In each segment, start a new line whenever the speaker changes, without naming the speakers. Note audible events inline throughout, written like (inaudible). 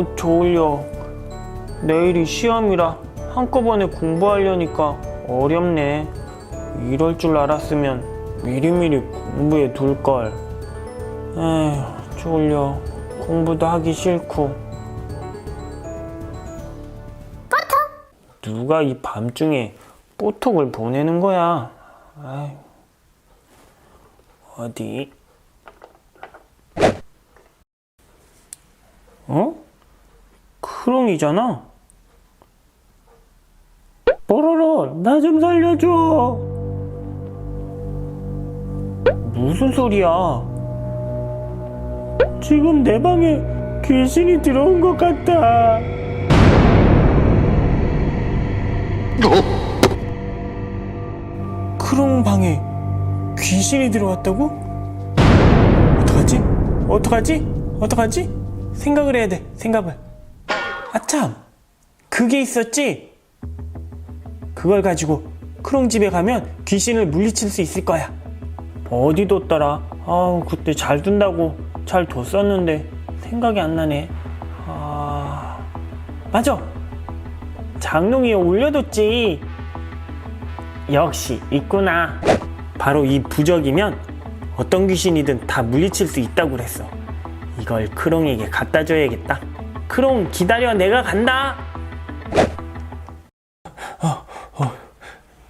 아우 졸려. 내일이 시험이라 한꺼번에 공부하려니까 어렵네. 이럴 줄 알았으면 미리미리 공부해 둘걸. 에휴, 졸려. 공부도 하기 싫고. 누가 이 밤중에 뽀톡을 보내는 거야? 아이. 어디? 어? 크롱이잖아. 뽀로로, 나 좀 살려줘. 무슨 소리야? 지금 내 방에 귀신이 들어온 것 같다. 크롱 방에 귀신이 들어왔다고? 어떡하지? 어떡하지? 어떡하지? 생각을 해야 돼, 생각을. 아참! 그게 있었지? 그걸 가지고 크롱 집에 가면 귀신을 물리칠 수 있을 거야. 어디 뒀더라? 아우, 그때 잘 둔다고 잘 뒀었는데 생각이 안 나네. 아, 맞아! 장롱 위에 올려뒀지. 역시 있구나. 바로 이 부적이면 어떤 귀신이든 다 물리칠 수 있다고 그랬어. 이걸 크롱에게 갖다 줘야겠다. 크롱 기다려 내가 간다. 어, 어,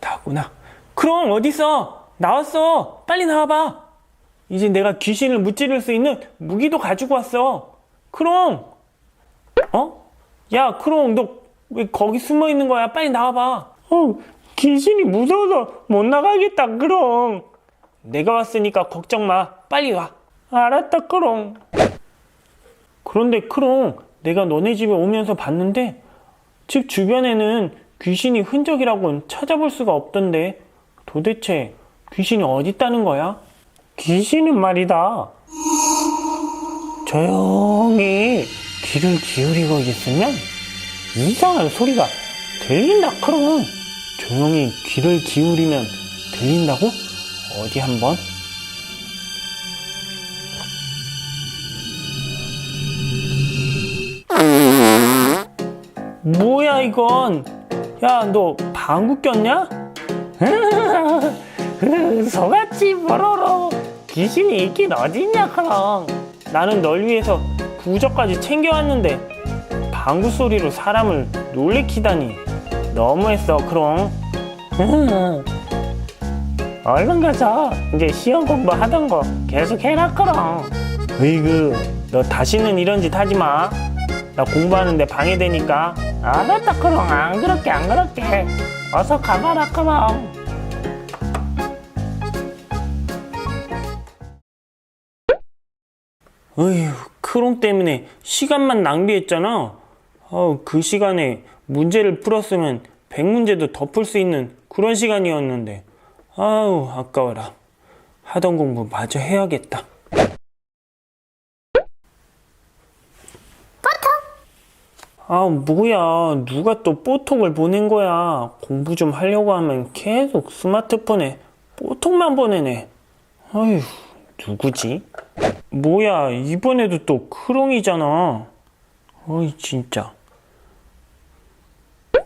나구나. 크롱 어딨어? 나왔어. 빨리 나와봐. 이제 내가 귀신을 무찌를 수 있는 무기도 가지고 왔어. 크롱. 어? 야 크롱 너 왜 거기 숨어 있는 거야? 빨리 나와봐. 어, 귀신이 무서워서 못 나가겠다, 크롱. 내가 왔으니까 걱정 마. 빨리 와. 알았다, 크롱. 그런데 크롱, 내가 너네 집에 오면서 봤는데 집 주변에는 귀신이 흔적이라고는 찾아볼 수가 없던데 도대체 귀신이 어디 있다는 거야? 귀신은 말이다. 조용히 귀를 기울이고 있으면 이상한 소리가 들린다 크롱. 조용히 귀를 기울이면 들린다고? 어디 한번? 뭐야 이건? 야 너 방구 꼈냐? (laughs) 소같이 뽀로로. 귀신이 있긴 어딨냐 그럼. 나는 널 위해서 부적까지 챙겨왔는데 방구 소리로 사람을 놀래키다니. 너무했어 그럼. (laughs) 얼른 가자. 이제 시험 공부 하던 거 계속 해라 그럼. 으이그 너 다시는 이런 짓 하지 마나 공부하는데 방해되니까 알았다 그럼 안 그럴게 안 그럴게 어서 가봐라 그럼 어휴, 크롱 때문에 시간만 낭비했잖아. 어우, 그 시간에 문제를 풀었으면 100문제도 더 풀 수 있는 그런 시간이었는데. 아우, 아까워라. 하던 공부 마저 해야겠다. 아, 뭐야. 누가 또 뽀톡을 보낸 거야. 공부 좀 하려고 하면 계속 스마트폰에 뽀톡만 보내네. 아휴, 누구지? 뭐야, 이번에도 또 크롱이잖아. 어이, 진짜.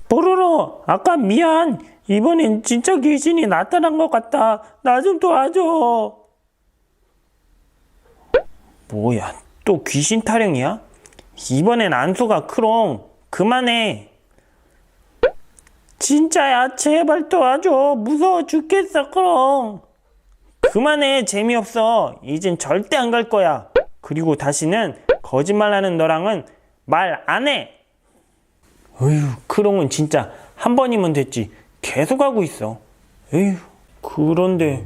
뽀로로, 아까 미안. 이번엔 진짜 귀신이 나타난 것 같다. 나 좀 도와줘. 뭐야, 또 귀신 타령이야? 이번엔 안소가 크롱. 그만해. 진짜야, 제발 도와줘. 무서워 죽겠어, 크롱. 그만해 재미없어 이젠 절대 안 갈 거야 그리고 다시는 거짓말하는 너랑은 말 안해 어휴 크롱은 진짜 한 번이면 됐지 계속 하고 있어 에휴 그런데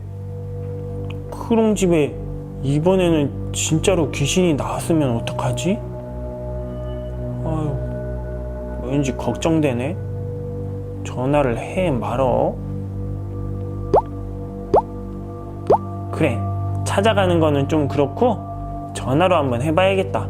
크롱 집에 이번에는 진짜로 귀신이 나왔으면 어떡하지? 아유 왠지 걱정되네. 전화를 해 말어. 그래 찾아가는 거는 좀 그렇고 전화로 한번 해봐야겠다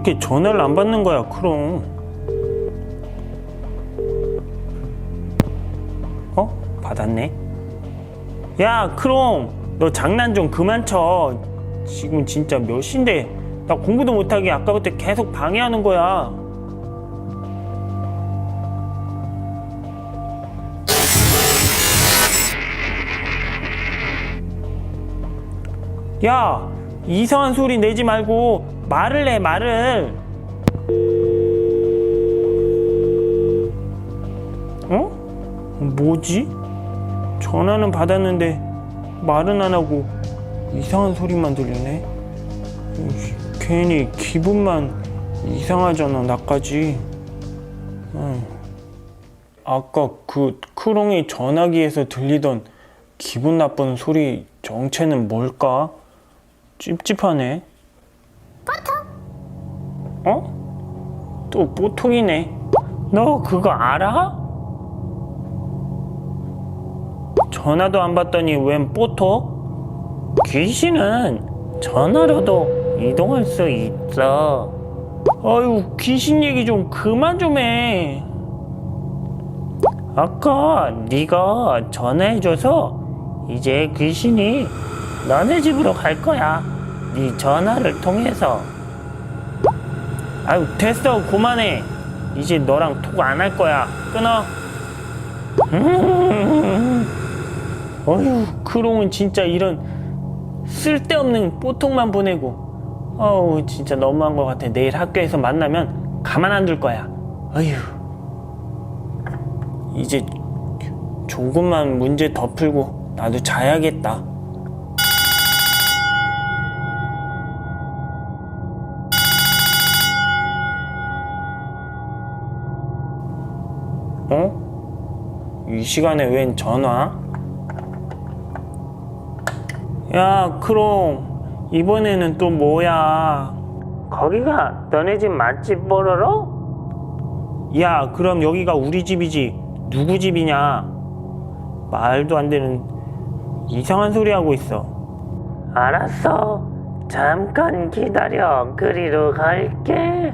이렇게 전화를 안 받는 거야, 크롱? 어? 받았네. 야, 크롱, 너 장난 좀 그만 쳐. 지금 진짜 몇 시인데 나 공부도 못하게 아까부터 계속 방해하는 거야. 야, 이상한 소리 내지 말고 말을 해, 말을. 어? 뭐지? 전화는 받았는데 말은 안 하고 이상한 소리만 들리네. 괜히 기분만 이상하잖아, 나까지. 응. 아까 그 크롱이 전화기에서 들리던 기분 나쁜 소리 정체는 뭘까? 찝찝하네. 어? 또 뽀통이네. 너 그거 알아? 전화도 안 받더니 웬 뽀토? 귀신은 전화로도 이동할 수 있어. 아유, 귀신 얘기 좀 그만 좀 해. 아까 네가 전화해줘서 이제 귀신이 너네 집으로 갈 거야. 네 전화를 통해서. 아유, 됐어. 그만해. 이제 너랑 톡 안 할 거야. 끊어. 음. 어휴, 크롱은 진짜 이런 쓸데없는 뽀통만 보내고. 어우, 진짜 너무한 것 같아. 내일 학교에서 만나면 가만 안 둘 거야. 어휴. 이제 조금만 문제 더 풀고 나도 자야겠다. 어? 이 시간에 웬 전화? 야, 크롱. 이번에는 또 뭐야? 거기가 너네 집 맛집 뽀로로? 야, 그럼 여기가 우리 집이지. 누구 집이냐? 말도 안 되는 이상한 소리 하고 있어. 알았어. 잠깐 기다려. 그리로 갈게.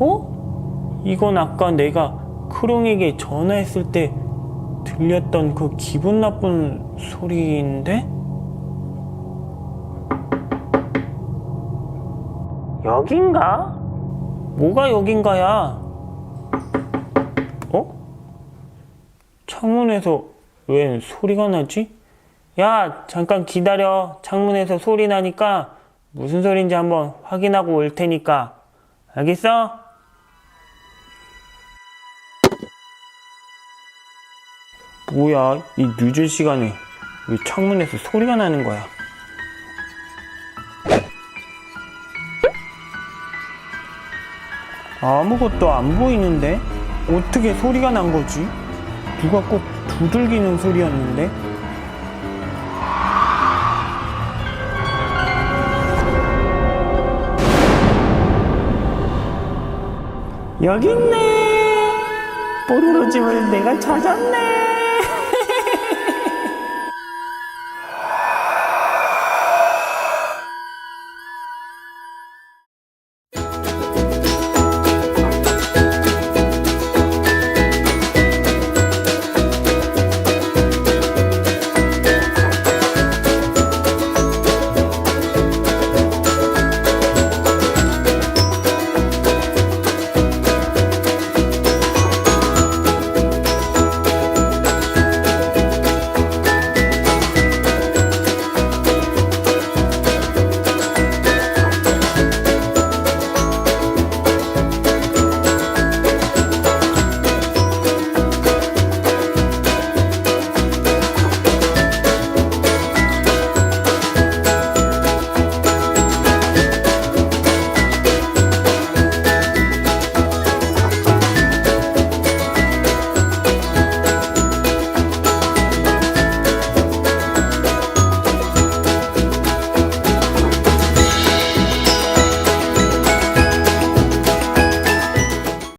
어? 이건 아까 내가 크롱에게 전화했을 때 들렸던 그 기분 나쁜 소리인데? 여긴가? 뭐가 여긴가야? 어? 창문에서 웬 소리가 나지? 야, 잠깐 기다려. 창문에서 소리 나니까 무슨 소리인지 한번 확인하고 올 테니까. 알겠어? 뭐야, 이 늦은 시간에 왜 창문에서 소리가 나는 거야? 아무것도 안 보이는데? 어떻게 소리가 난 거지? 누가 꼭 두들기는 소리였는데? 여기 있네! 뽀로로 집을 내가 찾았네!